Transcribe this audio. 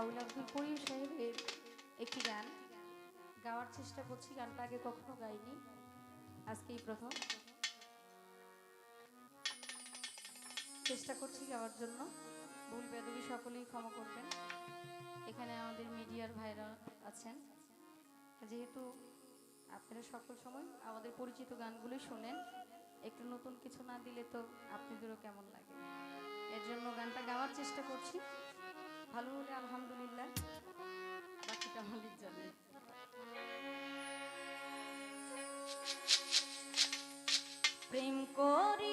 বাউল আব্দুল করিম সাহেবের একটি গান গাওয়ার চেষ্টা করছি। গানটা আগে কখনো গাইনি। আজকেই প্রথম। চেষ্টা করছি গাওয়ার জন্য। ভুল বেদবি সকলেই ক্ষমা করবেন। এখানে আমাদের মিডিয়ার ভাইরা আছেন। যেহেতু আপনারা সকল সময় আমাদের পরিচিত গানগুলোই শোনেন, একটু নতুন কিছু না দিলে তো আপনাদেরও কেমন লাগে। এর জন্য গানটা গাওয়ার চেষ্টা করছি। ভালো হলে আলহামদুলিল্লাহ বাকিটা মালিক জানে। প্রেম করি